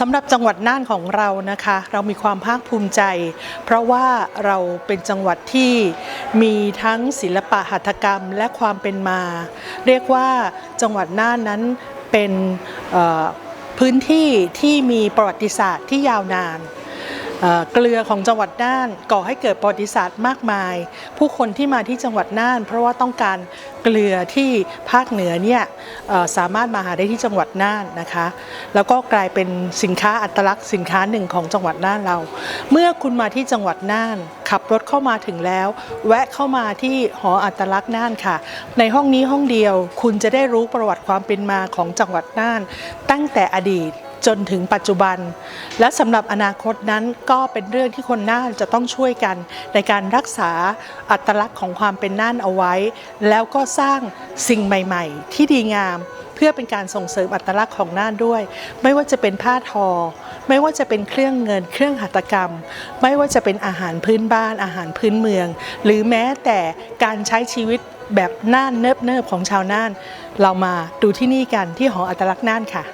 สำหรับจังหวัดน่านของเรานะคะ เรามีความภาคภูมิใจ เพราะว่าเราเป็นจังหวัดที่มีทั้งศิลปะหัตถกรรมและความเป็นมา เรียกว่าจังหวัดน่านนั้นเป็นพื้นที่ที่มีประวัติศาสตร์ที่ยาวนาน เกลือของจังหวัดน่านก่อให้เกิดประวัติศาสตร์มากมาย ผู้คนที่มาที่จังหวัดน่าน เพราะว่าต้องการเกลือที่ภาคเหนือเนี่ยสามารถมาหาได้ที่จังหวัดน่านนะคะ แล้วก็กลายเป็นสินค้าอัตลักษณ์สินค้าหนึ่งของจังหวัดน่านเรา เมื่อคุณมาที่จังหวัดน่าน ขับรถเข้ามาถึงแล้ว แวะเข้ามาที่หออัตลักษณ์น่านค่ะ ในห้องนี้ห้องเดียวคุณจะได้รู้ประวัติความเป็นมาของจังหวัดน่าน ตั้งแต่อดีต จนถึงปัจจุบัน และสำหรับอนาคตนั้นก็เป็นเรื่องที่คนน่านจะต้องช่วยกัน ในการรักษาอัตลักษณ์ของความเป็นน่านเอาไว้ แล้วก็สร้างสิ่งใหม่ๆ ที่ดีงามเพื่อเป็นการส่งเสริมอัตลักษณ์ของน่านด้วย ไม่ว่าจะเป็นผ้าทอ ไม่ว่าจะเป็นเครื่องเงิน เครื่องหัตถกรรม ไม่ว่าจะเป็นอาหารพื้นบ้านอาหารพื้นเมือง หรือแม้แต่การใช้ชีวิตแบบน่านเนิบๆของชาวน่าน เรามาดูที่นี่กันที่หออัตลักษณ์น่านค่ะ